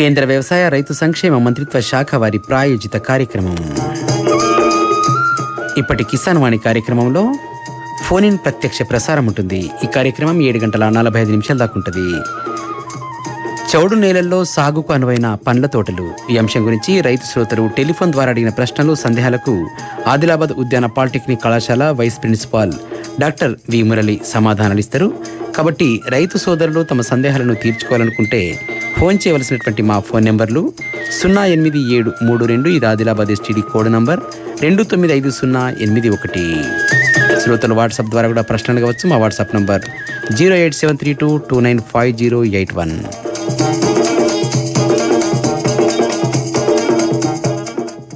కేంద్ర వ్యవసాయ రైతు సంక్షేమ మంత్రిత్వ శాఖ వారి ప్రాయోజిత కార్యక్రమం ఇప్పటి కిసాన్ వాణి కార్యక్రమంలో ఫోన్ ఇన్ ప్రత్యక్ష ప్రసారం ఉంటుంది ఈ కార్యక్రమం ఏడు గంటల నలభై ఐదు నిమిషాల దాకా ఉంటుంది చౌడు నేలల్లో సాగుకు అనువైన పండ్ల తోటలు ఈ అంశం గురించి రైతు శ్రోతలు టెలిఫోన్ ద్వారా అడిగిన ప్రశ్నలు సందేహాలకు ఆదిలాబాద్ ఉద్యాన పాలిటెక్నిక్ కళాశాల vice principal doctor V Murali సమాధానాలు ఇస్తారు కాబట్టి రైతు సోదరులు తమ సందేహాలను తీర్చుకోవాలనుకుంటే ఫోన్ చేయవలసినటువంటి మా ఫోన్ నెంబర్లు సున్నా ఎనిమిది ఏడు మూడు రెండు ఇది ఆదిలాబాద్ ఎస్టీడీ కోడ్ నంబర్ రెండు తొమ్మిది ఐదు సున్నా ఎనిమిది ఒకటి. శ్రోతలు వాట్సాప్ ద్వారా కూడా ప్రశ్నలు కావచ్చు మా WhatsApp number zero eight seven three two two nine five zero eight one.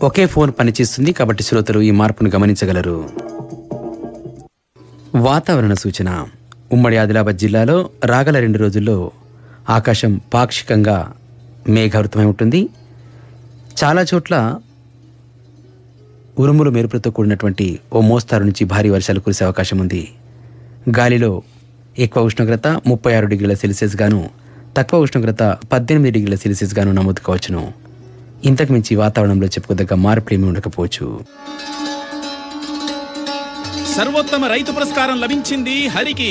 ఒకే ఫోన్ పనిచేస్తుంది కాబట్టి శ్రోతలు ఈ మార్పును గమనించగలరు. వాతావరణ సూచన. ఉమ్మడి ఆదిలాబాద్ జిల్లాలో రాగల రెండు రోజుల్లో ఆకాశం పాక్షికంగా మేఘావృతమై ఉంటుంది. చాలా చోట్ల ఉరుములు మెరుపులతో కూడినటువంటి ఓ మోస్తారు నుంచి భారీ వర్షాలు కురిసే అవకాశం ఉంది. గాలిలో ఎక్కువ ఉష్ణోగ్రత ముప్పై ఆరు డిగ్రీల సెల్సియస్ గాను తక్కువ ఉష్ణోగ్రత పద్దెనిమిది డిగ్రీల సెల్సియస్ గాను నమోదు కావచ్చును. ఇంతకు మించి వాతావరణంలో చెప్పుకోదగ్గ మార్పులేమీ ఉండకపోవచ్చు. సర్వోత్తమ రైతు పురస్కారం లభించింది హరికి.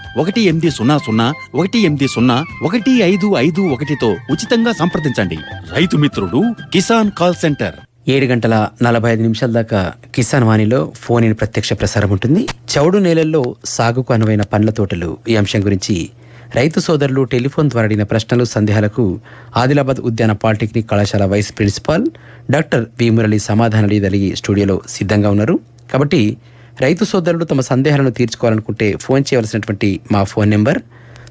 ఒకటి ఎనిమిది సున్నా సున్నా ఒకటి ఎనిమిది సున్నా ఒకటి ఐదు ఐదు ఒకటితో ఉచితంగా సంప్రదించండి. రైతు మిత్రుడు కిసాన్ కాల్ సెంటర్. ఏడు గంటల నలభై ఐదు నిమిషాల దాకా కిసాన్ వాణిలో ఫోన్ ఇన్ ప్రత్యక్ష ప్రసారం ఉంటుంది. చౌడు నేలల్లో సాగుకు అనువైన పండ్ల తోటలు ఈ అంశం గురించి రైతు సోదరులు టెలిఫోన్ ద్వారా అడిగిన ప్రశ్నలు సందేహాలకు ఆదిలాబాద్ ఉద్యాన పాలిటెక్నిక్ కళాశాల vice principal doctor V Murali సమాధానాలు ఇదలిగి స్టూడియోలో సిద్ధంగా ఉన్నారు. కాబట్టి రైతు సోదరులు తమ సందేహాలను తీర్చుకోవాలనుకుంటే ఫోన్ చేయవలసినటువంటి మా ఫోన్ నెంబర్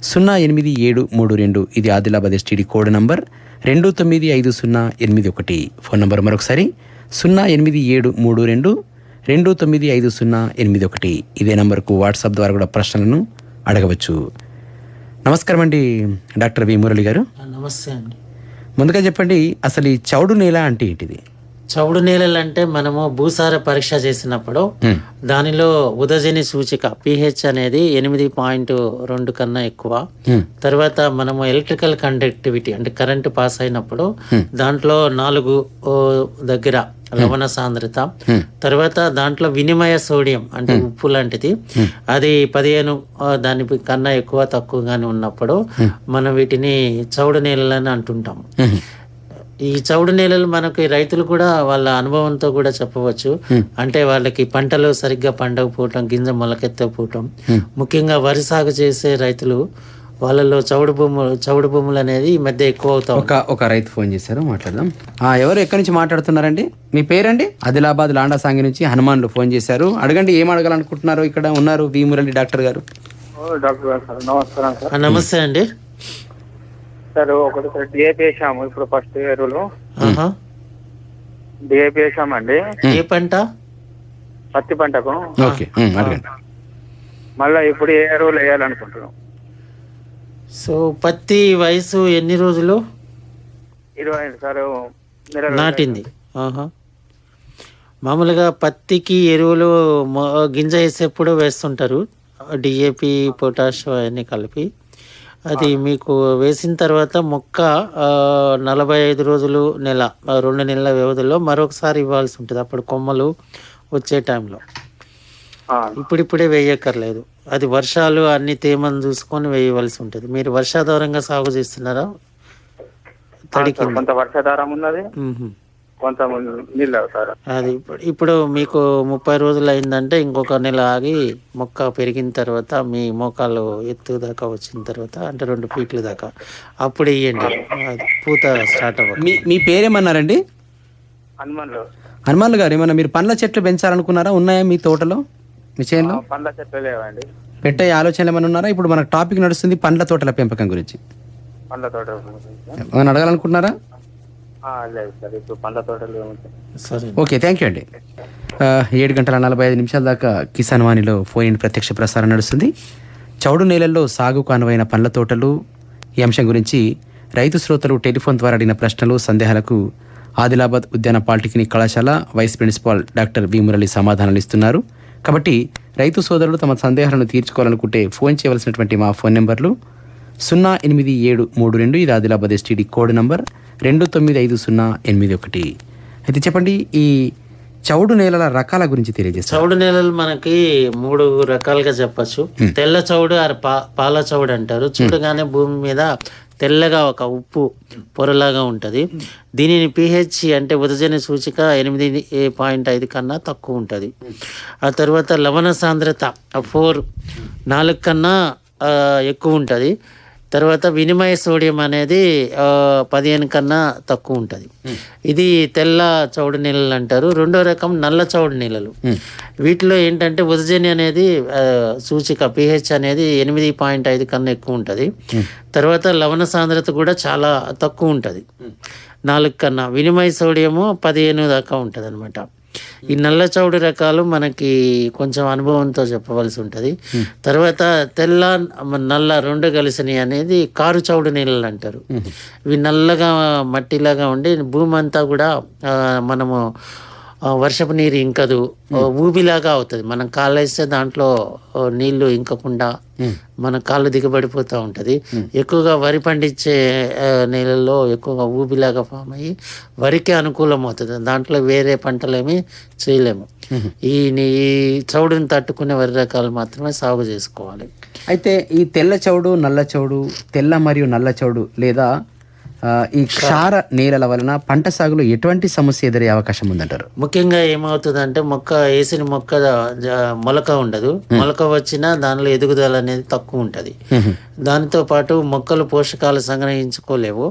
సున్నా ఎనిమిది ఏడు మూడు రెండు. ఇది ఆదిలాబాద్ ఎస్టీడీ కోడ్ నంబర్ రెండు తొమ్మిది ఐదు సున్నా ఎనిమిది ఒకటి. ఫోన్ నంబర్ మరొకసారి సున్నా ఎనిమిది ఏడు మూడు రెండు. రెండు తొమ్మిది ఐదు సున్నా ఎనిమిది ఒకటి. ఇదే నంబర్కు వాట్సాప్ ద్వారా కూడా ప్రశ్నలను అడగవచ్చు. నమస్కారం అండి డాక్టర్ వి మురళి గారు. నమస్తే అండి. ముందుగా చెప్పండి అసలు ఈ చౌడు నేల అంటే ఏంటిది? చౌడు నేలలు అంటే మనము భూసార పరీక్ష చేసినప్పుడు దానిలో ఉదజని సూచిక పిహెచ్ అనేది ఎనిమిది పాయింట్ రెండు కన్నా ఎక్కువ. తర్వాత మనము ఎలక్ట్రికల్ కండక్టివిటీ అంటే కరెంటు పాస్ అయినప్పుడు దాంట్లో నాలుగు దగ్గర లవణ సాంద్రత. తర్వాత దాంట్లో వినిమయ సోడియం అంటే ఉప్పు లాంటిది. అది పదిహేను దాని కన్నా ఎక్కువ తక్కువగానే ఉన్నప్పుడు మనం వీటిని చౌడు నేలలని అంటుంటాం ఈ చౌడు నేలలు మనకి రైతులు కూడా వాళ్ళ అనుభవంతో కూడా చెప్పవచ్చు. అంటే వాళ్ళకి పంటలు సరిగ్గా పండకపోవటం గింజ మొలకెత్తకపోవటం ముఖ్యంగా వరి సాగు చేసే రైతులు వాళ్ళలో చౌడు భూములు చౌడు భూములు అనేది ఈ మధ్య ఎక్కువ అవుతా ఒక ఒక రైతు ఫోన్ చేశారు మాట్లాడదాం. ఆ, ఎవరు ఎక్కడి నుంచి మాట్లాడుతున్నారండి? మీ పేరండి? ఆదిలాబాద్ లాండా సాంగి నుంచి హనుమాన్లు ఫోన్ చేశారు. అడగండి ఏం అడగాలనుకుంటున్నారు? ఇక్కడ ఉన్నారు వి మురళి డాక్టర్ గారు. ఓ, డాక్టర్ గారు సార్ నమస్కారం నమస్తే అండి. సార్ ఒకటి సార్ డిఏపి వేసాము ఇప్పుడు ఫస్ట్ ఎరువులు ఆహా. డిఏపి వేసామండి ఏ పంట? పత్తి పంటకు. ఓకే. అడగండి. మళ్ళీ ఇప్పుడు ఏ ఎరువులు వేయాలనుకుంటున్నాం? సో పత్తి వయసు ఎన్ని రోజులు? ఇరవై ఐదు సార్. నాటింది. ఆహా. మామూలుగా పత్తికి ఎరువులు గింజ వేసేప్పుడు వేస్తుంటారు. డిఏపి పొటాష్ అవన్నీ కలిపి. అది మీకు వేసిన తర్వాత మొక్క నలభై ఐదు రోజులు నెల రెండు నెలల వ్యవధిలో మరొకసారి ఇవ్వాల్సి ఉంటుంది. అప్పుడు కొమ్మలు వచ్చే టైంలో. ఇప్పుడిప్పుడే వేయక్కర్లేదు. అది వర్షాలు అన్ని తేమను చూసుకొని వేయవలసి ఉంటుంది. మీరు వర్షాధారంగా సాగు చేస్తున్నారా? తడి సార్, కొంత వర్షాధారం ఉన్నది. మ్మ్. కొంత నీళ్ళు సార్ అది ఇప్పుడు ఇప్పుడు మీకు ముప్పై రోజులు అయిందంటే ఇంకొక నెల ఆగి మొక్క పెరిగిన తర్వాత మీ మోకాలు ఎత్తు దాకా వచ్చిన తర్వాత అంటే రెండు ఫీట్ల దాకా అప్పుడు ఇవ్వండి అది పూత స్టార్ట్ అవ్వదు మీ మీ పేరేమన్నారండి? హనుమాన్లు హనుమాన్లు గారు ఏమన్నా మీరు పండ్ల చెట్లు పెంచాలనుకున్నారా? ఉన్నాయా మీ తోటలో? మీ చేనులో? పండ్ల చెట్లు లేవండి. పెట్టే ఆలోచనలు ఏమైనా ఉన్నారా? ఇప్పుడు మనకు టాపిక్ నడుస్తుంది పండ్ల తోటల పెంపకం గురించి. పండ్ల తోట ఏమైనా అడగాలనుకుంటున్నారా? లేదు సార్ ఇప్పుడు పండ్ల తోటలు ఓకే థ్యాంక్ యూ అండి. ఏడు గంటల నలభై ఐదు నిమిషాల దాకా కిసాన్ వాణిలో ఫోన్ ఇన్ ప్రత్యక్ష ప్రసారం నడుస్తుంది. చౌడు నేలల్లో సాగుకు అనువైన పండ్ల తోటలు ఈ అంశం గురించి రైతు శ్రోతలు టెలిఫోన్ ద్వారా అడిగిన ప్రశ్నలు సందేహాలకు ఆదిలాబాద్ ఉద్యాన పాలిటెక్నిక్ కళాశాల vice principal doctor V Murali సమాధానాలు ఇస్తున్నారు. కాబట్టి రైతు సోదరులు తమ సందేహాలను తీర్చుకోవాలనుకుంటే ఫోన్ చేయవలసినటువంటి మా ఫోన్ నెంబర్లు సున్నా ఎనిమిది ఏడు మూడు రెండు ఇది ఆదిలాబాద్ ఎస్టీడీ కోడ్ నంబర్ రెండు తొమ్మిది ఐదు సున్నా ఎనిమిది ఒకటి. అయితే చెప్పండి ఈ చౌడు నేలల రకాల గురించి తెలియజేస్తారు? చౌడు నేలలు మనకి మూడు రకాలుగా చెప్పచ్చు. తెల్ల చౌడు ఆర్ పా పాల చౌడు అంటారు. చూడగానే భూమి మీద తెల్లగా ఒక ఉప్పు పొరలాగా ఉంటుంది. దీనిని పిహెచ్ అంటే ఉదజని సూచిక ఎనిమిది పాయింట్ ఐదు కన్నా తక్కువ ఉంటుంది. ఆ తర్వాత లవణ సాంద్రత ఫోర్ నాలుగు కన్నా ఎక్కువ ఉంటుంది. తర్వాత వినిమయ సోడియం అనేది పదిహేను కన్నా తక్కువ ఉంటుంది. ఇది తెల్ల చౌడు నీళ్ళలు అంటారు. రెండో రకం నల్ల చౌడు నీళ్ళలు. వీటిలో ఏంటంటే ఉదజని అనేది సూచిక పిహెచ్ అనేది ఎనిమిది పాయింట్ ఐదు కన్నా ఎక్కువ ఉంటుంది. తర్వాత లవణ సాంద్రత కూడా చాలా తక్కువ ఉంటుంది. నాలుగు కన్నా. వినిమయ సోడియము పదిహేను దాకా ఉంటుంది అనమాట ఈ నల్ల చౌడు రకాలు మనకి కొంచెం అనుభవంతో చెప్పవలసి ఉంటుంది. తర్వాత తెల్ల నల్ల రెండు కలిసినవి అనేది కారు చౌడు నీళ్ళు అంటారు. ఇవి నల్లగా మట్టిలాగా ఉండి భూమి అంతా కూడా మనము వర్షపు నీరు ఇంకదు. ఊబిలాగా అవుతుంది. మనం కాళ్ళు వేస్తే దాంట్లో నీళ్ళు ఇంకకుండా మన కాళ్ళు దిగబడిపోతూ ఉంటుంది. ఎక్కువగా వరి పండించే నేలల్లో ఎక్కువగా ఊబిలాగా ఫామ్ అయ్యి వరికి అనుకూలం అవుతుంది దాంట్లో వేరే పంటలేమి చేయలేము. ఈ నీ- ఈ చౌడుని తట్టుకునే వరి రకాలు మాత్రమే సాగు చేసుకోవాలి. అయితే ఈ తెల్ల చౌడు నల్ల చౌడు తెల్ల మరియు నల్ల చౌడు లేదా ఈ క్షార నేలల వలన పంట సాగులో ఎటువంటి సమస్య ఎదురయ్యే అవకాశం ఉందంటారు? ముఖ్యంగా ఏమవుతుందంటే మొక్క వేసిన మొక్క మొలక ఉండదు. మొలక వచ్చినా దానిలో ఎదుగుదల అనేది తక్కువ ఉంటుంది. దానితో పాటు మొక్కలు పోషకాలు సంగ్రహించుకోలేవు.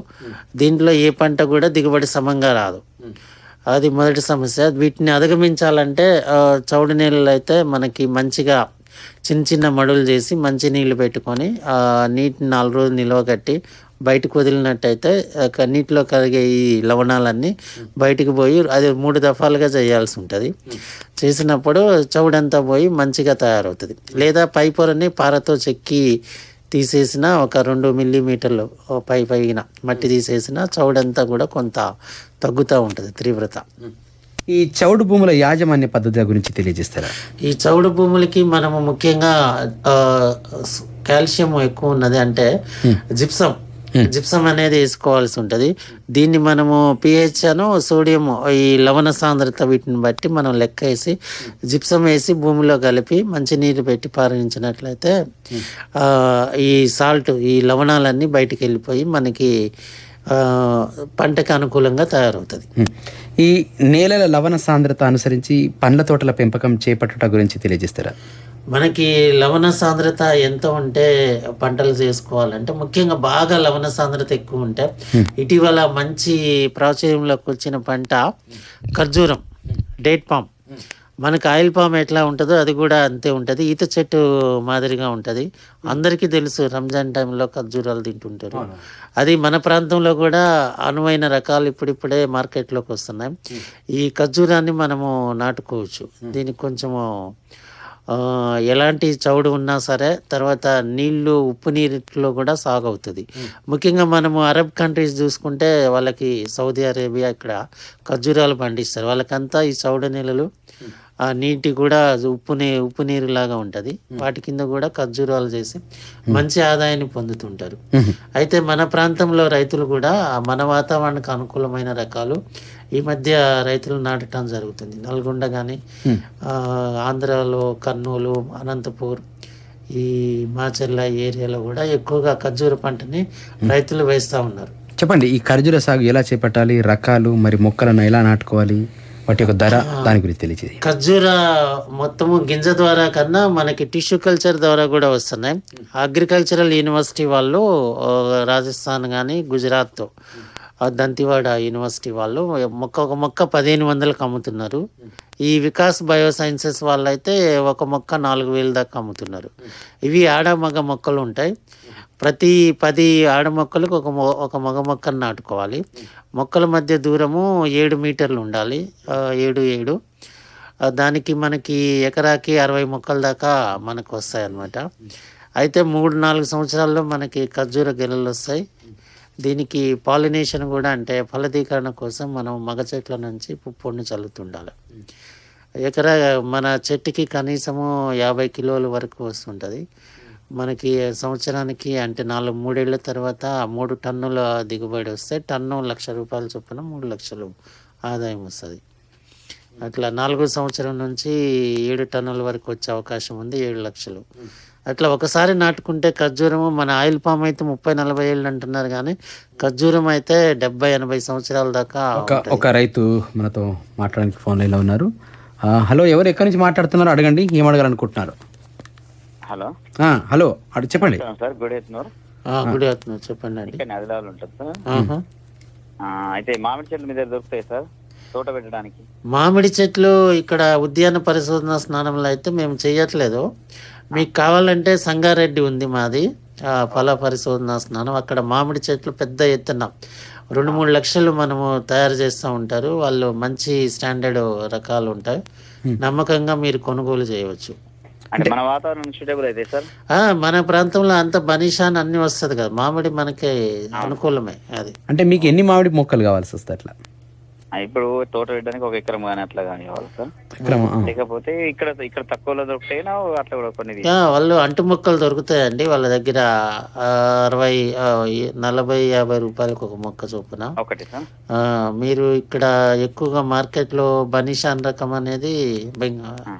దీంట్లో ఏ పంట కూడా దిగుబడి సమంగా రాదు. అది మొదటి సమస్య. వీటిని అధిగమించాలంటే చౌడు నీళ్ళు అయితే మనకి మంచిగా చిన్న చిన్న మడులు చేసి మంచి నీళ్ళు పెట్టుకొని ఆ నీటిని నాలుగు రోజులు నిల్వ కట్టి బయటకు వదిలినట్టయితే ఒక నీటిలో కరిగే ఈ లవణాలన్నీ బయటికి పోయి అది మూడు దఫాలుగా చేయాల్సి ఉంటుంది. చేసినప్పుడు చౌడంతా పోయి మంచిగా తయారవుతుంది. లేదా పై పొరని పారతో చెక్కి తీసేసిన ఒక రెండు మిల్లీమీటర్లు పై పైన మట్టి తీసేసిన చౌడంతా కూడా కొంత తగ్గుతూ ఉంటుంది తీవ్రత. ఈ చౌడు భూముల యాజమాన్య పద్ధతుల గురించి తెలియజేస్తారా? ఈ చౌడు భూములకి మనము ముఖ్యంగా కాల్షియం ఎక్కువ ఉన్నది అంటే జిప్సం. జిప్సం అనేది వేసుకోవాల్సి ఉంటుంది. దీన్ని మనము పిహెచ్ అను సోడియం ఈ లవణ సాంద్రత వీటిని బట్టి మనం లెక్క వేసి జిప్సం వేసి భూమిలో కలిపి మంచి నీరు పెట్టి పారించినట్లయితే ఈ సాల్ట్ ఈ లవణాలన్నీ బయటికి వెళ్ళిపోయి మనకి పంటకు అనుకూలంగా తయారవుతుంది. ఈ నేలల లవణ సాంద్రత అనుసరించి పండ్ల తోటల పెంపకం చేపట్టుట గురించి తెలియజేస్తారా? మనకి లవణ సాంద్రత ఎంత ఉంటే పంటలు చేసుకోవాలంటే ముఖ్యంగా బాగా లవణ సాంద్రత ఎక్కువ ఉంటే ఇటీవల మంచి ప్రాచుర్యంలోకి వచ్చిన పంట ఖర్జూరం డేట్ పామ్. మనకి ఆయిల్ పామ్ ఎట్లా ఉంటుందో అది కూడా అంతే ఉంటుంది. ఈత చెట్టు మాదిరిగా ఉంటుంది. అందరికీ తెలుసు రంజాన్ టైంలో ఖర్జూరాలు తింటుంటారు. అది మన ప్రాంతంలో కూడా అనువైన రకాలు ఇప్పుడిప్పుడే మార్కెట్లోకి వస్తున్నాయి. ఈ ఖర్జూరాన్ని మనము నాటుకోవచ్చు. దీనికి కొంచెము ఎలాంటి చౌడు ఉన్నా సరే తర్వాత నీళ్ళు ఉప్పు నీటిలో కూడా సాగు అవుతుంది ముఖ్యంగా మనము అరబ్ కంట్రీస్ చూసుకుంటే వాళ్ళకి సౌదీ అరేబియా ఇక్కడ ఖర్జూరాలు పండిస్తారు. వాళ్ళకంతా ఈ చౌడు నీళ్ళలు ఆ నీటి కూడా ఉప్పు నీ ఉప్పు నీరు లాగా ఉంటుంది వాటి కింద కూడా ఖర్జూరాలు చేసి మంచి ఆదాయాన్ని పొందుతుంటారు. అయితే మన ప్రాంతంలో రైతులు కూడా మన వాతావరణానికి అనుకూలమైన రకాలు ఈ మధ్య రైతులు నాటడం జరుగుతుంది. నల్గొండ కానీ ఆంధ్రాలో కర్నూలు అనంతపూర్ ఈ మాచర్ల ఏరియాలో కూడా ఎక్కువగా ఖర్జూర పంటని రైతులు వేస్తూ ఉన్నారు. చెప్పండి ఈ ఖర్జూర సాగు ఎలా చేపట్టాలి? రకాలు మరి మొక్కలను ఎలా నాటుకోవాలి? వాటి యొక్క ధర దాని గురించి తెలియజేది ఖర్జూర మొత్తము గింజ ద్వారా కన్నా మనకి టిష్యూ కల్చర్ ద్వారా కూడా వస్తున్నాయి. అగ్రికల్చరల్ యూనివర్సిటీ వాళ్ళు రాజస్థాన్ కానీ గుజరాత్ దంతివాడ యూనివర్సిటీ వాళ్ళు మొక్క ఒక మొక్క పదిహేను వందలకు అమ్ముతున్నారు. ఈ వికాస్ బయో సైన్సెస్ వాళ్ళు అయితే ఒక మొక్క నాలుగు వేలు దాకా అమ్ముతున్నారు. ఇవి ఆడ మగ మొక్కలు ఉంటాయి. ప్రతి పది ఆడ మొక్కలకు ఒక మొ ఒక మగ మొక్కను నాటుకోవాలి. మొక్కల మధ్య దూరము ఏడు మీటర్లు ఉండాలి. ఏడు ఏడు. దానికి మనకి ఎకరాకి అరవై మొక్కల దాకా మనకు వస్తాయి అన్నమాట అయితే మూడు నాలుగు సంవత్సరాల్లో మనకి ఖర్జూర గెలలు వస్తాయి. దీనికి పాలినేషన్ కూడా అంటే ఫలదీకరణ కోసం మనం మగ చెట్ల నుంచి పుప్పొడిని చల్లుతుండాలి. ఎకరా మన చెట్టుకి కనీసము యాభై కిలోల వరకు వస్తుంటుంది. మనకి సంవత్సరానికి అంటే నాలుగు మూడేళ్ళ తర్వాత మూడు టన్నుల దిగుబడి వస్తే టన్ను లక్ష రూపాయల చొప్పున మూడు లక్షలు ఆదాయం వస్తుంది. అట్లా నాలుగో సంవత్సరం నుంచి ఏడు టన్నుల వరకు వచ్చే అవకాశం ఉంది ఏడు లక్షలు. అట్లా ఒకసారి నాటుకుంటే ఖర్జూరము మన ఆయిల్ పామ్ అయితే ముప్పై నలభై ఏళ్ళు అంటున్నారు కానీ ఖర్జూరం అయితే డెబ్బై ఎనభై సంవత్సరాల దాకా ఒక రైతు మనతో మాట్లాడడానికి ఫోన్ లైన్లో ఉన్నారు హలో ఎవరు ఎక్కడి నుంచి మాట్లాడుతున్నారో? అడగండి ఏం అడగాలనుకుంటున్నారు? హలో. ఆ, హలో అడు చెప్పండి. సార్ గుడ్ ఎత్తున్నారు ఆ, గుడి చెప్పండి అండి. ఇక్కడ నదిలాలు ఉంటుంది సార్. అయితే మామిడి చెట్లు మీ దగ్గర దొరుకుతాయి సార్ తోట పెట్టడానికి? మామిడి చెట్లు ఇక్కడ ఉద్యాన పరిశోధన స్నానంలో అయితే మేము చేయట్లేదు. మీకు కావాలంటే సంగారెడ్డి ఉంది మాది. ఫల పరిశోధన స్నానం. అక్కడ మామిడి చెట్లు పెద్ద ఎత్తున రెండు మూడు లక్షలు మనము తయారు చేస్తూ ఉంటారు. వాళ్ళు మంచి స్టాండర్డ్ రకాలు ఉంటాయి. నమ్మకంగా మీరు కొనుగోలు చేయవచ్చు. అంటే మన వాతావరణం సూటబుల్ అయితే సార్? ఆ, మన ప్రాంతంలో అంత బనీషాన్ అన్ని వస్తుంది కదా. మామిడి మనకి అనుకూలమే అది. అంటే మీకు ఎన్ని మామిడి మొక్కలు కావాల్సి వస్తుంది అట్లా ఆ, ఇప్పుడు తోట పెట్టడానికి ఒక ఎకరం కానీ అట్లా కానీ కావాలి సార్. లేకపోతే ఇక్కడ ఇక్కడ తక్కువలో దొరుకుతాయి అట్లా కూడా కొన్ని వాళ్ళు అంటు మొక్కలు దొరుకుతాయండి. వాళ్ళ దగ్గర ఆ, అరవై నలభై యాభై రూపాయలకు ఒక మొక్క చొప్పున. ఒకటి సార్. ఆ, మీరు ఇక్కడ ఎక్కువగా మార్కెట్లో బనీషాన్ రకం అనేది బెంగ-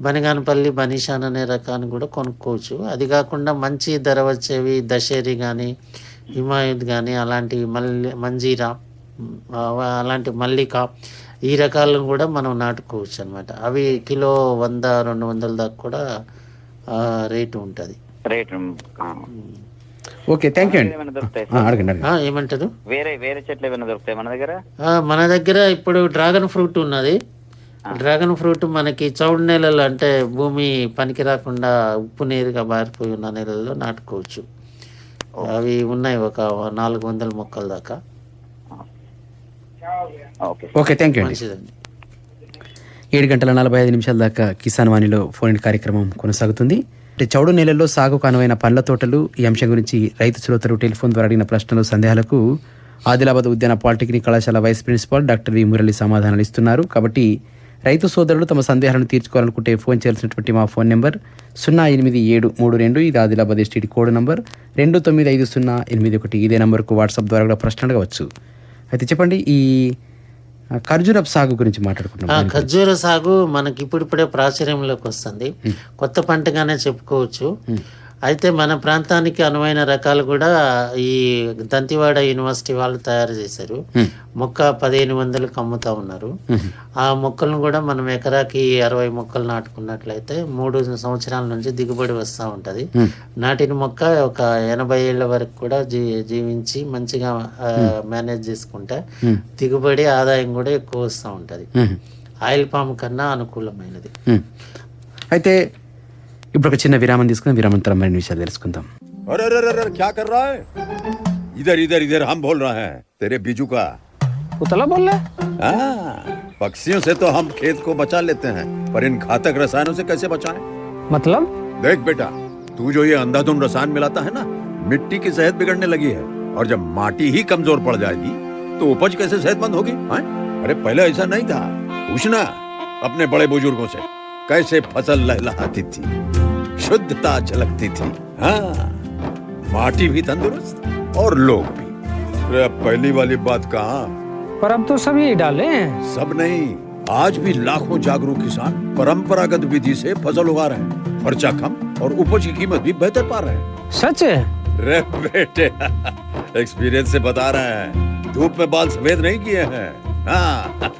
బనగానపల్లి బనీషాన్ అనే రకాన్ని కూడా కొనుక్కోవచ్చు. అది కాకుండా మంచి ధర వచ్చేవి దశేరి కానీ హిమాయత్ కానీ అలాంటి మల్లి మంజీరా అలాంటి మల్లిక ఈ రకాలను కూడా మనం నాటుకోవచ్చు అనమాట అవి కిలో వంద రెండు వందల దాకా కూడా ఆ, రేటు ఉంటుంది. రేట్ ఓకే థ్యాంక్ యూ అండి. ఏమంటారు? వేరే వేరే చెట్లు ఏమైనా దొరుకుతాయి మన దగ్గర? ఆ, మన దగ్గర ఇప్పుడు డ్రాగన్ ఫ్రూట్ ఉన్నది. డ్రాగన్ ఫ్రూట్ మనకి చౌడు నేలలు అంటే భూమి పనికి రాకుండా ఉప్పు నీరుగా మారిపోయి ఉన్న నేలల్లో నాటుకోవచ్చు. అవి ఉన్నాయి ఒక నాలుగు వందల మొక్కల దాకా. ఓకే. ఓకే థ్యాంక్ యూ మంచిదండి. ఏడు గంటల నలభై ఐదు నిమిషాల దాకా కిసాన్ వాణిలో ఫోన్ ఇన్ కార్యక్రమం కొనసాగుతుంది. అంటే చౌడు నేలల్లో సాగుకు అనువైన పండ్ల తోటలు ఈ అంశం గురించి రైతు శ్రోతలు టెలిఫోన్ ద్వారా అడిగిన ప్రశ్నలు సందేహాలకు ఆదిలాబాద్ ఉద్యాన పాలిటెక్నిక్ కళాశాల vice principal doctor V Murali సమాధానాలు ఇస్తున్నారు. కాబట్టి రైతు సోదరులు తమ సందేహాలను తీర్చుకోవాలనుకుంటే ఫోన్ చేయాల్సినటువంటి మా ఫోన్ నెంబర్ సున్నా ఎనిమిది ఏడు మూడు రెండు ఇది ఆదిలాబాద్ ఎస్టీడీ కోడ్ నంబర్ రెండు తొమ్మిది ఐదు సున్నా ఎనిమిది ఒకటి. ఇదే నంబర్కు వాట్సాప్ ద్వారా కూడా ప్రశ్నలు అడగవచ్చు. అయితే చెప్పండి ఈ ఆ, ఖర్జూరపు సాగు గురించి మాట్లాడుకుంటున్నాం ఖర్జూర సాగు మనకి ఇప్పుడిప్పుడే ప్రాచుర్యంలోకి వస్తుంది. కొత్త పంటగానే చెప్పుకోవచ్చు. అయితే మన ప్రాంతానికి అనువైన రకాలు కూడా ఈ దంతివాడ యూనివర్సిటీ వాళ్ళు తయారు చేశారు. మొక్క పదిహేను వందలకు అమ్ముతా ఉన్నారు. ఆ మొక్కలను కూడా మనం ఎకరాకి అరవై మొక్కలు నాటుకున్నట్లయితే మూడు సంవత్సరాల నుంచి దిగుబడి వస్తూ ఉంటది. నాటిన మొక్క ఒక ఎనభై ఏళ్ళ వరకు కూడా జీ జీవించి మంచిగా మేనేజ్ చేసుకుంటే దిగుబడి ఆదాయం కూడా ఎక్కువ వస్తూ ఉంటది. ఆయిల్ పామ్ కన్నా అనుకూలమైనది. అయితే ఇప్పుడు ఒక చిన్న విరామం తీసుకుని విరామం తర్వాత మరిన్ని విషయాలు తెలుసుకుందాం अरे अरे अरे अरे क्या कर रहा है इधर इधर इधर हम बोल रहे हैं तेरे बीजू का उतला बोल रहा है हाँ, पक्षियों से तो हम खेत को बचा लेते हैं पर इन घातक रसायनों से कैसे बचाएं? मतलब देख बेटा तू जो ये अंधाधुंध रसायन मिलाता है ना मिट्टी की सेहत बिगड़ने लगी है और जब माटी ही कमजोर पड़ जाएगी तो उपज कैसे सेहतमंद होगी हाँ? अरे पहले ऐसा नहीं था पूछना अपने बड़े बुजुर्गों से कैसे फसल लहलहाती थी शुद्धता झलकती थी। हाँ माटी भी तंदुरुस्त और लोग भी। अरे पहली वाली बात कहाँ? पर अब तो सभी डाले हैं। सब नहीं आज भी लाखों जागरूक किसान परंपरागत विधि से फ़सल उगा रहे हैं। खर्चा कम और उपज की कीमत भी बेहतर पा रहे हैं। सच है? रे बेटे एक्सपीरियंस से बता रहे हैं। धूप में बाल सफ़ेद नहीं किए हैं। हाँ।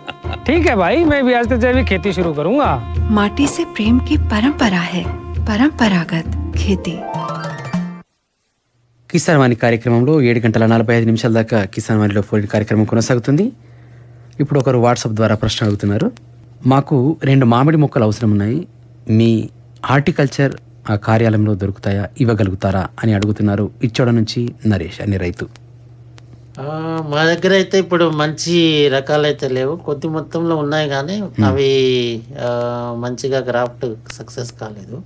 ठीक है भाई मैं भी आज से जैविक खेती शुरू करूँगा। माटी से प्रेम की परंपरा है। పరంపరాగత్ ఖేతీ కిసాన్ వాణి కార్యక్రమంలో ఏడు గంటల నలభై ఐదు నిమిషాల దాకా కిసాన్ వాణిలో ఫోన్ కార్యక్రమం కొనసాగుతుంది. ఇప్పుడు ఒకరు వాట్సాప్ ద్వారా ప్రశ్న అడుగుతున్నారు. మాకు రెండు మామిడి మొక్కలు అవసరం ఉన్నాయి. మీ హార్టికల్చర్ ఆ కార్యాలయంలో దొరుకుతాయా? ఇవ్వగలుగుతారా? అని అడుగుతున్నారు. ఇచ్చోడ నుంచి నరేష్ అని రైతు. మా దగ్గర అయితే ఇప్పుడు మంచి రకాలైతే లేవు. కొద్ది మొత్తంలో ఉన్నాయి కానీ అవి మంచిగా గ్రాఫ్ట్ సక్సెస్ కాలేదు.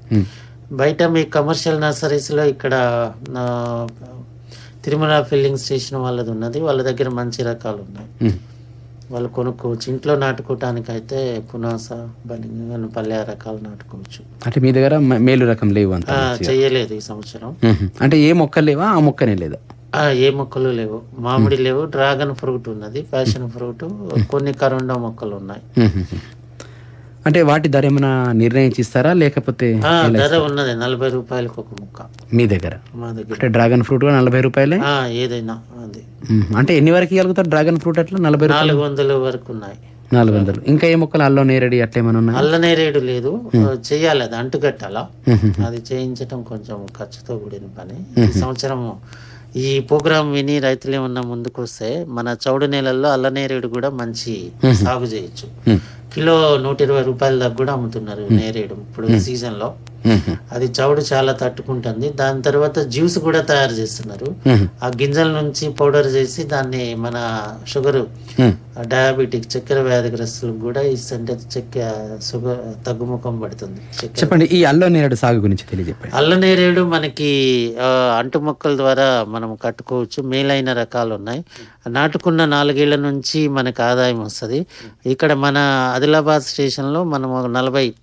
బయట మీ కమర్షియల్ నర్సరీస్లో ఇక్కడ తిరుమల ఫిల్లింగ్ స్టేషన్ వాళ్ళది ఉన్నది. వాళ్ళ దగ్గర మంచి రకాలు ఉన్నాయి. వాళ్ళు కొనుక్కోవచ్చు. ఇంట్లో నాటుకోవటానికి అయితే పునాస బలింగన్ పల్లె రకాలు నాటుకోవచ్చు. అంటే మీ దగ్గర మేలు రకం లేవు అంత ఆ, చెయ్యలేదు ఈ సంవత్సరం. అంటే ఏ మొక్కలు లేవా? ఆ మొక్కనే లేదా? ఏ మొక్కలు లేవు. మామిడి లేవు డ్రాగన్ ఫ్రూట్ ఉన్నది ప్యాషన్ ఫ్రూట్ కొన్ని కరోండా మొక్కలు ఉన్నాయి. అంటే వాటి ధర ఏమైనా నిర్ణయించి ఇస్తారా లేకపోతే ధర ఉన్నది నలభై రూపాయలకు ఒక ముక్క. మీ దగ్గర? మా దగ్గర. అంటే డ్రాగన్ ఫ్రూట్ నలభై రూపాయలే? ఏదైనా అది. అంటే ఎన్ని వరకు ఇవ్వగలుగుతారు డ్రాగన్ ఫ్రూట్ అట్లా? నలభై నాలుగు వందల వరకు ఉన్నాయి. నాలుగు వందలు. ఇంకా ఏ మొక్కలు? అల్లో నేరడి అట్లా ఏమైనా ఉన్నాయి? అల్లనేరేడు లేదు. చెయ్యాలి అది అంటుకట్టాలా? అది చేయించటం కొంచెం ఖర్చుతో కూడిన పని. ఈ సంవత్సరం ఈ ప్రోగ్రాం విని రైతులు ఏమన్నా ముందుకు వస్తే మన చౌడు నేలల్లో అల్లనేరేడు కూడా మంచి సాగు చేయొచ్చు. కిలో నూట ఇరవై రూపాయల దాకా కూడా అమ్ముతున్నారు నేరేడు ఇప్పుడు సీజన్లో. అది చౌడు చాలా తట్టుకుంటుంది. దాని తర్వాత జ్యూస్ కూడా తయారు చేస్తున్నారు. ఆ గింజల నుంచి పౌడర్ చేసి దాన్ని మన షుగర్ డయాబెటిక్ చక్కెర వ్యాధిగ్రస్తులకు కూడా ఇస్తుంటే చక్కెర షుగర్ తగ్గుముఖం పడుతుంది. చెప్పండి ఈ అల్లో నేరడు సాగు గురించి తెలియజెప్పండి. అల్లనేరేడు మనకి ఆ, అంటు మొక్కల ద్వారా మనం కట్టుకోవచ్చు. మేలైన రకాలు ఉన్నాయి. నాటుకున్న నాలుగేళ్ళ నుంచి మనకు ఆదాయం వస్తుంది. ఇక్కడ మన ఆదిలాబాద్ స్టేషన్లో మనం నలభై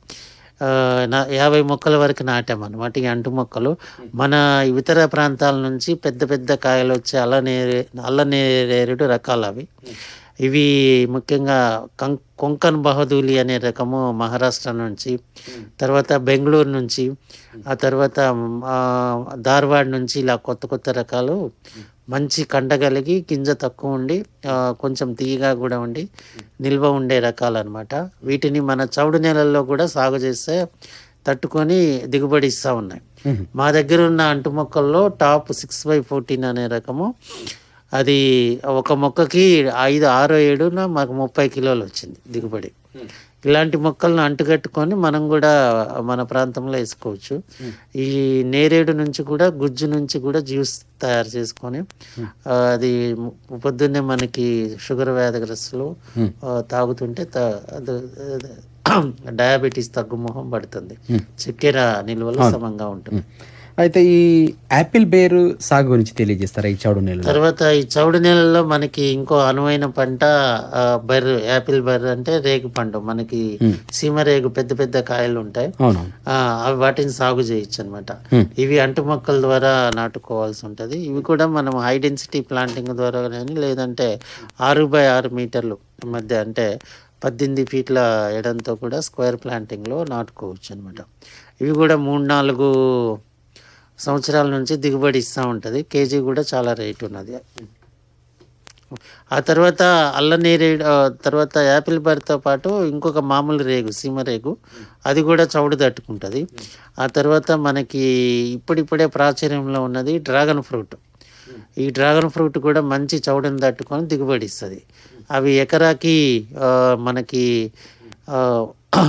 నా- యాభై మొక్కల వరకు నాటాం అనమాట ఈ అంటు మొక్కలు. మన ఇతర ప్రాంతాల నుంచి పెద్ద పెద్ద కాయలు వచ్చే అల్లనేరే అల్లనేరేడు రకాలు అవి. ఇవి ముఖ్యంగా కం కొంకన్ బహదూలి అనే రకము మహారాష్ట్ర నుంచి తర్వాత బెంగళూరు నుంచి ఆ తర్వాత ధార్వాడ్ నుంచి ఇలా కొత్త కొత్త రకాలు మంచి కండ కలిగి గింజ తక్కువ ఉండి కొంచెం తీయగా కూడా ఉండి నిల్వ ఉండే రకాలు అనమాట వీటిని మన చౌడు నేలల్లో కూడా సాగు చేస్తే తట్టుకొని దిగుబడి ఇస్తూ ఉన్నాయి. మా దగ్గర ఉన్న అంటు మొక్కల్లో టాప్ సిక్స్ బై ఫోర్టీన్ అనే రకము. అది ఒక మొక్కకి ఐదు ఆరో ఏడున మాకు ముప్పై కిలోలు వచ్చింది దిగుబడి. ఇలాంటి మొక్కలను అంటుకట్టుకొని మనం కూడా మన ప్రాంతంలో వేసుకోవచ్చు. ఈ నేరేడు నుంచి కూడా గుజ్జు నుంచి కూడా జ్యూస్ తయారు చేసుకొని అది పొద్దున్నే మనకి షుగర్ వ్యాధిగ్రస్తులు తాగుతుంటే డయాబెటీస్ తగ్గుముఖం పడుతుంది. చక్కెర నిల్వలు సమంగా ఉంటుంది. అయితే ఈ యాపిల్ బేరు సాగు గురించి తెలియజేస్తారా ఈ చౌడు నేలలో? తర్వాత ఈ చౌడు నేలలో మనకి ఇంకో అనువైన పంట బర్రె యాపిల్ బర్రె అంటే రేగు పండు. మనకి సీమ రేగు పెద్ద పెద్ద కాయలు ఉంటాయి. అవి వాటిని సాగు చేయొచ్చు అనమాట ఇవి అంటు మొక్కల ద్వారా నాటుకోవాల్సి ఉంటుంది. ఇవి కూడా మనం హై డెన్సిటీ ప్లాంటింగ్ ద్వారా కానీ లేదంటే ఆరు బై ఆరు మీటర్లు మధ్య అంటే పద్దెనిమిది ఫీట్ల ఎడంతో కూడా స్క్వేర్ ప్లాంటింగ్లో నాటుకోవచ్చు అనమాట ఇవి కూడా మూడు నాలుగు సంవత్సరాల నుంచి దిగుబడి ఇస్తూ ఉంటుంది. కేజీ కూడా చాలా రేట్ ఉన్నది. ఆ తర్వాత అల్లనేరేడు తర్వాత యాపిల్ బర్తో పాటు ఇంకొక మామూలు రేగు సీమ రేగు అది కూడా చౌడు తట్టుకుంటుంది. ఆ తర్వాత మనకి ఇప్పుడిప్పుడే ప్రాచుర్యంలో ఉన్నది డ్రాగన్ ఫ్రూట్. ఈ డ్రాగన్ ఫ్రూట్ కూడా మంచి చౌడుని తట్టుకొని దిగుబడి ఇస్తుంది. అవి ఎకరాకి మనకి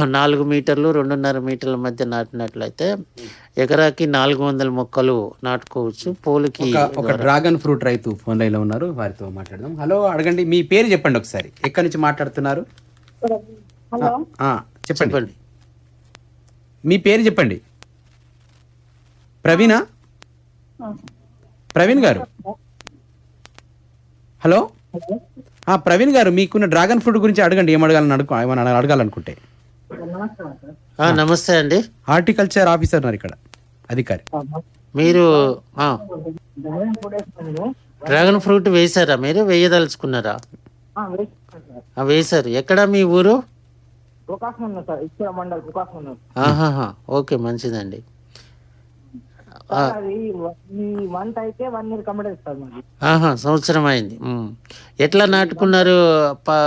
నాలుగు మీటర్లు రెండున్నర మీటర్ల మధ్య నాటినట్లయితే ఎకరాకి నాలుగు వందల మొక్కలు నాటుకోవచ్చు. పోలుకి ఒక డ్రాగన్ ఫ్రూట్ రైతు ఫోన్ లైన్లో ఉన్నారు వారితో మాట్లాడదాం. హలో అడగండి మీ పేరు చెప్పండి ఒకసారి. ఎక్కడి నుంచి మాట్లాడుతున్నారు? హలో. ఆ, చెప్పండి. మీ పేరు చెప్పండి. ప్రవీణ? ప్రవీణ్ గారు? హలో? ఆ, ప్రవీణ్ గారు మీకున్న డ్రాగన్ ఫ్రూట్ గురించి అడగండి ఏం అడగాలని అడుగు ఏమైనా అడగాలనుకుంటే. నమస్తే అండి. హార్టికల్చర్ ఆఫీసర్ ఉన్నారు ఇక్కడ అధికారి. మీరు డ్రాగన్ ఫ్రూట్ వేశారా మీరు? వేయదలుచుకున్నారా? వేశారు. ఎక్కడ మీ ఊరు? ప్రకాశం ఉన్నా ఆహా సంవత్సరం అయింది. ఎట్లా నాటుకున్నారు?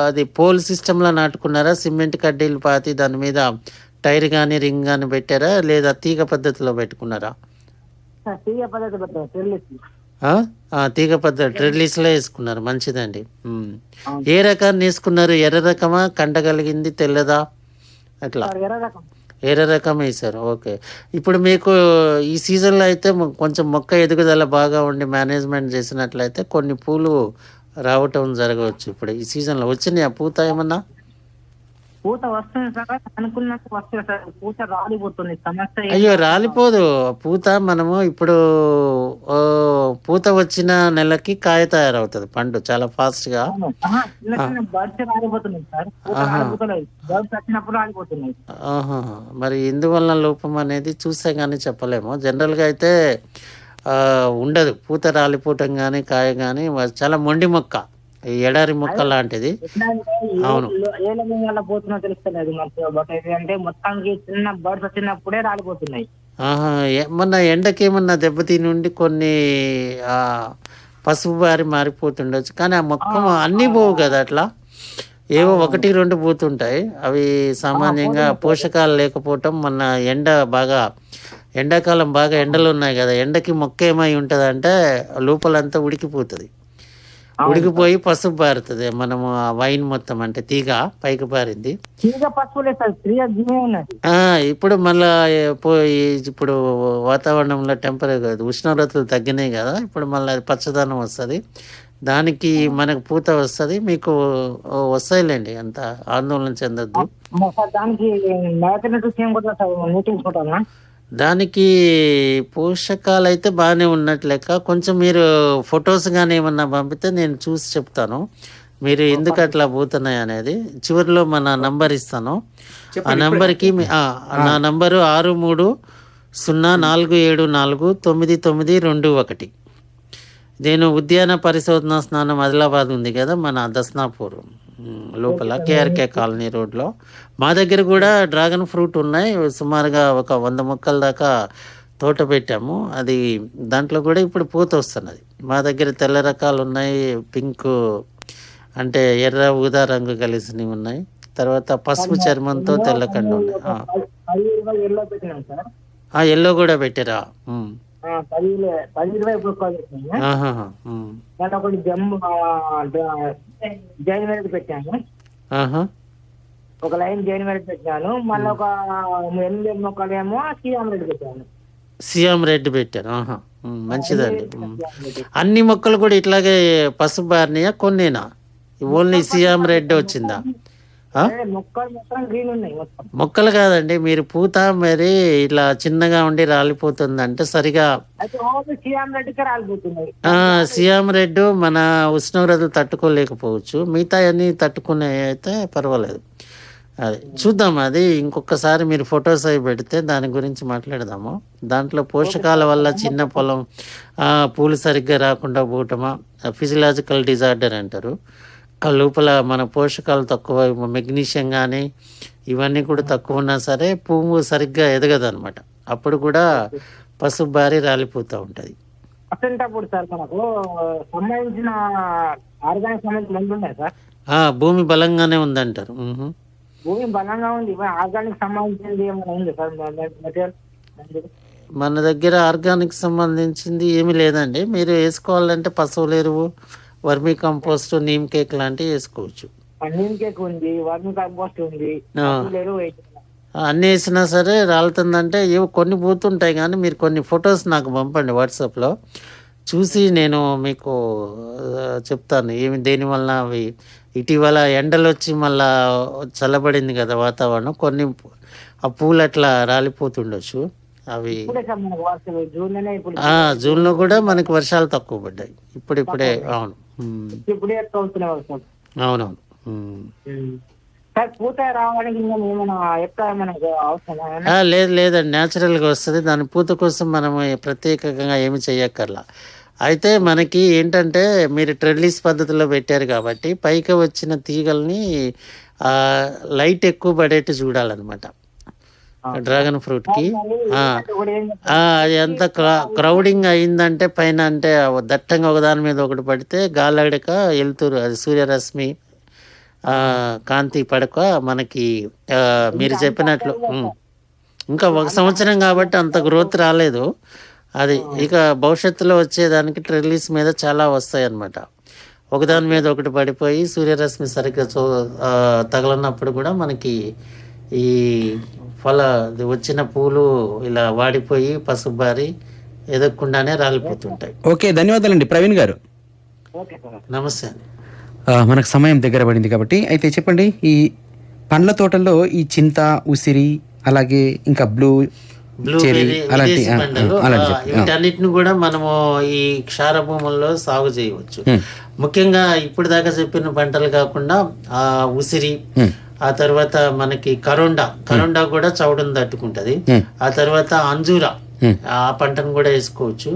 అది పోల్ సిస్టంలో నాటుకున్నారా? సిమెంట్ కడ్డీలు పాతి దాని మీద టైర్ కానీ రింగ్ కానీ పెట్టారా? లేదా తీగ పద్ధతిలో పెట్టుకున్నారా? తీయ పద్ధతి తీగ పద్ధతి ట్రెడ్లీస్లో వేసుకున్నారు. మంచిదండి. ఏ రకాన్ని వేసుకున్నారు? ఎర్ర రకమా? కండగలిగింది తెల్లదా? అట్లా. ఎర్ర రకం. ఎర్ర రకం వేశారు ఓకే. ఇప్పుడు మీకు ఈ సీజన్లో అయితే కొంచెం మొక్క ఎదుగుదల బాగా ఉండి మేనేజ్మెంట్ చేసినట్లయితే కొన్ని పూలు రావటం జరగవచ్చు ఇప్పుడు ఈ సీజన్లో. వచ్చినాయి? పూత ఏమన్నా? పూత వస్తుంది సార్ అనుకున్నట్టు వస్తుంది సార్ పూత రాలిపోతుంది సమస్య అయ్యో. రాలిపోదు. పూత మనము ఇప్పుడు ఓ, పూత వచ్చిన నెలకి కాయ తయారవుతుంది పండు చాలా చిన్న చిన్న బర్డ్స్ రాలిపోతున్నాయి సార్. బర్డ్స్ వచ్చినప్పుడు రాలిపోతున్నాయి. మరి ఎందువల్ల లోపం అనేది చూస్తే కానీ చెప్పలేము. జనరల్గా అయితే ఆ, ఉండదు. పూత రాలిపోవటం కానీ కాయ కానీ చాలా మొండి మొక్క. ఎడారి మొక్క లాంటిది. అవును. ఏ లెవెల్ వల్ల పోతున్నా తెలుస్తలేదు మనకు బట్ ఏంటంటే మొత్తానికి చిన్న బర్డ్స్ వచ్చినప్పుడే రాలిపోతున్నాయి. మొన్న ఎండకి ఏమన్నా దెబ్బతిని ఉండి కొన్ని ఆ, పసుపు బారి మారిపోతుండొచ్చు. కానీ ఆ మొక్క అన్నీ పోవు కదా అట్లా? ఏవో ఒకటి రెండు పోతుంటాయి. అవి సామాన్యంగా పోషకాలు లేకపోవటం మొన్న ఎండ బాగా ఎండాకాలం బాగా ఎండలు ఉన్నాయి కదా. ఎండకి మొక్క ఏమై ఉంటుంది అంటే లోపలంతా ఉడికిపోతుంది. ఉడికిపోయి పసుపు బారుతుంది మనము ఆ వైన్ మొత్తం అంటే తీగ పైకి ఆ, ఇప్పుడు మళ్ళా పోయి ఇప్పుడు వాతావరణంలో టెంపరేచర్ ఉష్ణోగ్రతలు తగ్గినాయి కదా. ఇప్పుడు మళ్ళీ అది పచ్చదనం వస్తుంది. దానికి మనకు పూత వస్తుంది. మీకు వస్తాయిలేండి అంత ఆందోళన చెందొద్దు. దానికి దానికి పోషకాలు అయితే బాగానే ఉన్నట్లు లెక్క. కొంచెం మీరు ఫొటోస్ కానీ ఏమన్నా పంపితే నేను చూసి చెప్తాను. మీరు ఎందుకు అట్లా పోతున్నాయి అనేది. చివరిలో మన నంబర్ ఇస్తాను. ఆ నంబర్కి నా నంబరు ఆరు మూడు సున్నా నాలుగు ఏడు నాలుగు తొమ్మిది తొమ్మిది రెండు ఒకటి. నేను ఉద్యాన పరిశోధన స్నానం ఆదిలాబాద్ ఉంది కదా మన దస్నాపూర్. లోపల కేఆర్కే కాలనీ రోడ్లో. మా దగ్గర కూడా డ్రాగన్ ఫ్రూట్ ఉన్నాయి. సుమారుగా ఒక వంద మొక్కల దాకా తోట పెట్టాము. అది దాంట్లో కూడా ఇప్పుడు పూత వస్తున్నది. మా దగ్గర తెల్ల రకాలు ఉన్నాయి. పింక్ అంటే ఎర్ర ఊదా రంగు కలిసినవి ఉన్నాయి. తర్వాత పసుపు చర్మంతో తెల్లకండు ఉన్నాయి ఆ. పది ఇరవై ఎల్లో కూడా పెట్టారా? పది పది ఇరవై. ఉమ్. దాని ఒకటి జైన్ పెట్టాను. ఆహా. ఒక లైన్ జైన్ పెట్టాను. మళ్ళీ ఒక ఎనిమిది మొక్కలేమో సీఎం రెడ్డి పెట్టాను. సిఎం రెడ్ పెట్టారు. మంచిదండి. అన్ని మొక్కలు కూడా ఇట్లాగే పసుపు బారినాయా కొన్నేనా? ఓన్లీ సిఎం రెడ్ వచ్చిందా? మొక్కలు కాదండి మీరు పూత మరి ఇట్లా చిన్నగా ఉండి రాలిపోతుందంటే సరిగా అయితే ఓన్లీ సీఎం రెడ్డికే రాలిపోతున్నాయి. ఆ, సియామ్ రెడ్ మన ఉష్ణోగ్రతలు తట్టుకోలేకపోవచ్చు. మిగతా అన్ని తట్టుకునే అయితే పర్వాలేదు. అది చూద్దాం అది ఇంకొకసారి మీరు ఫొటోస్ అవి పెడితే దాని గురించి మాట్లాడదాము. దాంట్లో పోషకాల వల్ల చిన్న పొలం పూలు సరిగ్గా రాకుండా పోవటమా? ఫిజియలాజికల్ డిజార్డర్ అంటారు. లోపల మన పోషకాలు తక్కువ మెగ్నీషియం కానీ ఇవన్నీ కూడా తక్కువ ఉన్నా సరే పువ్వు సరిగ్గా ఎదగదు అనమాట అప్పుడు కూడా పసుపు బారి రాలిపోతూ ఉంటుంది. అసంటప్పుడు సార్ మనకు సంబంధించిన ఆర్గానిక్ సంబంధించిన మందులు ఉన్నాయి సార్? భూమి బలంగానే ఉందంటారు. భూమి బలంగా ఉంది. ఆర్గానిక్ సంబంధించింది ఏమైనా ఉంది సార్? మెటీరియల్ మన దగ్గర ఆర్గానిక్ సంబంధించింది ఏమీ లేదండి. మీరు వేసుకోవాలంటే పశువుల ఎరువు వర్మీ కంపోస్ట్ నీమ్ కేక్ లాంటివి వేసుకోవచ్చు. నీమ్ కేక్ ఉంది వర్మి కంపోస్ట్ ఉంది ఆ. లేరు వేయించాలి. అన్నీ వేసినా సరే రాలుతుందంటే ఏవో కొన్ని పోతుంటాయి కానీ మీరు కొన్ని ఫొటోస్ నాకు పంపండి వాట్సాప్లో. చూసి నేను మీకు చెప్తాను. ఏమి దేనివల్ల అవి ఇటీవల ఎండలు వచ్చి మళ్ళా చల్లబడింది కదా వాతావరణం. కొన్ని ఆ పూలు అట్లా రాలిపోతుండొచ్చు. అవి జూన్లో కూడా మనకి వర్షాలు తక్కువ పడ్డాయి. ఇప్పుడిప్పుడే అవును. ఇప్పుడే ఎక్కువ అవుతున్నాయి అవునవును. ఉమ్. ఉమ్. సార్ సార్ పూత రావడానికి ఇంకా ఏమైనా ఎక్కడ ఏమైనా అవసరమా? ఆ, లేదు లేదండి. న్యాచురల్గా వస్తుంది. దాని పూత కోసం మనం ప్రత్యేకంగా ఏమి చేయక్కర్లా అయితే మనకి ఏంటంటే మీరు ట్రెడ్లీస్ పద్ధతిలో పెట్టారు కాబట్టి పైకి వచ్చిన తీగల్ని లైట్ ఎక్కువ పడేట్టు చూడాలన్నమాట. డ్రాగన్ ఫ్రూట్కి? అది ఎంత క్రౌ- క్రౌడింగ్ అయిందంటే పైన అంటే దట్టంగా ఒకదాని మీద ఒకటి పడితే గాలడక వెళ్తురు అది సూర్యరశ్మి ఆ, కాంతి పడక మనకి మీరు చెప్పినట్లు. ఇంకా ఒక సంవత్సరం కాబట్టి అంత గ్రోత్ రాలేదు. అది ఇక భవిష్యత్తులో వచ్చేదానికి ట్రెల్లీస్ మీద చాలా వస్తాయి అన్నమాట ఒకదాని మీద ఒకటి పడిపోయి సూర్యరశ్మి సరిగ్గా చూ ఆ, తగలనప్పుడు కూడా మనకి ఈ ఫల ఇది వచ్చిన పూలు ఇలా వాడిపోయి పసుబారి ఎదగకుండానే రాలిపోతుంటాయి. ఓకే ధన్యవాదాలండి. ప్రవీణ్ గారు. Okay sir. నమస్తే మనకు సమయం దగ్గర పడింది కాబట్టి అయితే చెప్పండి ఈ పండ్ల తోటల్లో ఈ చింత ఉసిరి అలాగే ఇంకా బ్లూ అలాంటి. వీటన్నిటిని కూడా మనము ఈ క్షార భూముల్లో సాగు చేయవచ్చు. ముఖ్యంగా ఇప్పుడు దాకా చెప్పిన పంటలు కాకుండా ఆ ఉసిరి ఆ తర్వాత మనకి కరోండా కరోండా కూడా చౌడును తట్టుకుంటది. ఆ తర్వాత అంజూరా ఆ పంటను కూడా వేసుకోవచ్చు.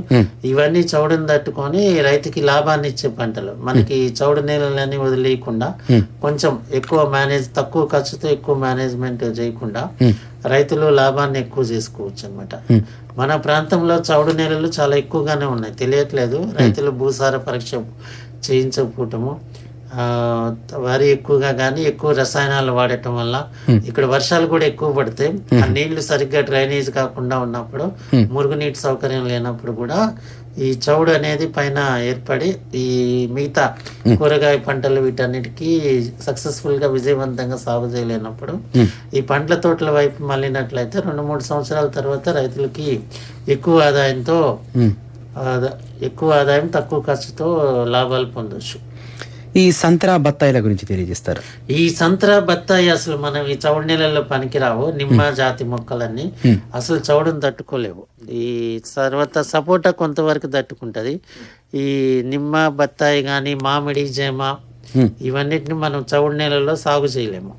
ఇవన్నీ చౌడును తట్టుకొని రైతుకి లాభాన్ని ఇచ్చే పంటలు. మనకి చౌడు నేలలని వదిలేయకుండా కొంచెం ఎక్కువ మేనేజ్ తక్కువ ఖర్చుతో ఎక్కువ మేనేజ్మెంట్ చేయకుండా రైతులు లాభాన్ని ఎక్కువ చేసుకోవచ్చు అనమాట మన ప్రాంతంలో చౌడు నేలలు చాలా ఎక్కువగానే ఉన్నాయి. తెలియట్లేదు. రైతులు భూసార పరీక్ష చేయించకపోవటము వరి ఎక్కువగా కానీ ఎక్కువ రసాయనాలు వాడటం వల్ల ఇక్కడ వర్షాలు కూడా ఎక్కువ పడితే ఆ నీళ్ళు సరిగ్గా డ్రైనేజ్ కాకుండా ఉన్నప్పుడు మురుగునీటి సౌకర్యం లేనప్పుడు కూడా ఈ చౌడు అనేది పైన ఏర్పడి ఈ మిగతా కూరగాయ పంటలు వీటన్నిటికీ సక్సెస్ఫుల్గా విజయవంతంగా సాగు చేయలేనప్పుడు ఈ పండ్ల తోటల వైపు మళ్ళినట్లయితే రెండు మూడు సంవత్సరాల తర్వాత రైతులకి ఎక్కువ ఆదాయంతో ఆదా- ఎక్కువ ఆదాయం తక్కువ ఖర్చుతో లాభాలు పొందొచ్చు. ఈ సంతరా బత్తాయిల గురించి తెలియజేస్తారు. ఈ సంత్రా బత్తాయి అసలు మనం ఈ చౌడు నెలల్లో పనికిరావు నిమ్మ జాతి మొక్కలన్నీ అసలు చౌడును తట్టుకోలేవు. ఈ తర్వాత సపోటా కొంతవరకు తట్టుకుంటది. ఈ నిమ్మ బత్తాయి కానీ మామిడి జేమ ఇవన్నిటిని మనం చౌడు నేలలో సాగు చేయలేము.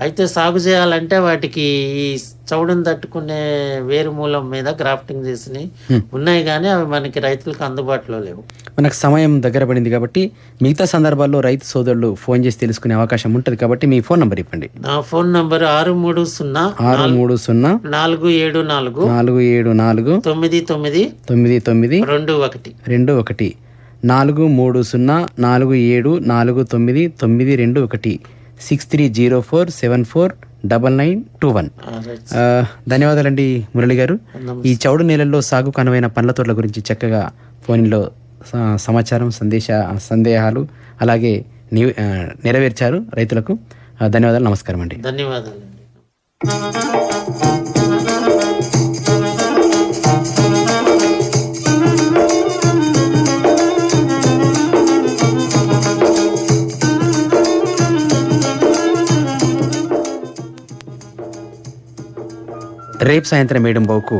అయితే సాగు చేయాలంటే వాటికి ఈ చౌడును తట్టుకునే వేరు మూలం మీద గ్రాఫ్టింగ్ చేసినవి ఉన్నాయి కానీ అవి మనకి రైతులకు అందుబాటులో లేవు. మనకు సమయం దగ్గర పడింది కాబట్టి మిగతా సందర్భాల్లో రైతు సోదరులు ఫోన్ చేసి తెలుసుకునే అవకాశం ఉంటుంది కాబట్టి మీ ఫోన్ నంబర్ ఇవ్వండి. నా ఫోన్ నంబర్ ఆరు మూడు సున్నా ఆరు మూడు సున్నా నాలుగు ఏడు నాలుగు నాలుగు ఏడు నాలుగు తొమ్మిది తొమ్మిది తొమ్మిది తొమ్మిది రెండు ఒకటి. రెండు ఒకటి. నాలుగు మూడు సున్నా నాలుగు ఏడు నాలుగు తొమ్మిది తొమ్మిది రెండు ఒకటి six three zero four seven four double nine two one. ఆ, ధన్యవాదాలండి మురళి గారు ఈ చౌడు నేలల్లో సాగుకు అనువైన పండ్ల తోటల గురించి చక్కగా ఫోన్లో సమాచారం సందేశ సందేహాలు అలాగే నెరవేర్చారు రైతులకు. ధన్యవాదాలు నమస్కారం అండి. ధన్యవాదాలు రేపు సాయంత్రం మేడం బావుకు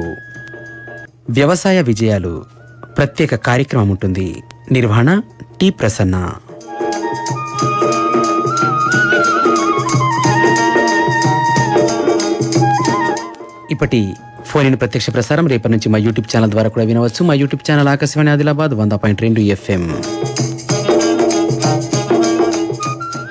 వ్యవసాయ విజయాలు ప్రత్యేక కార్యక్రమం ఉంటుంది. నిర్వహణ టి ప్రసన్న. ఇప్పటి ఫోన్ ఇన్ ప్రత్యక్ష ప్రసారం రేపటి నుంచి మా యూట్యూబ్ ఛానల్ ద్వారా కూడా వినవచ్చు. మా యూట్యూబ్ ఛానల్ ఆకాశవాణి ఆదిలాబాద్ వంద పాయింట్ రెండు ఎఫ్ఎం.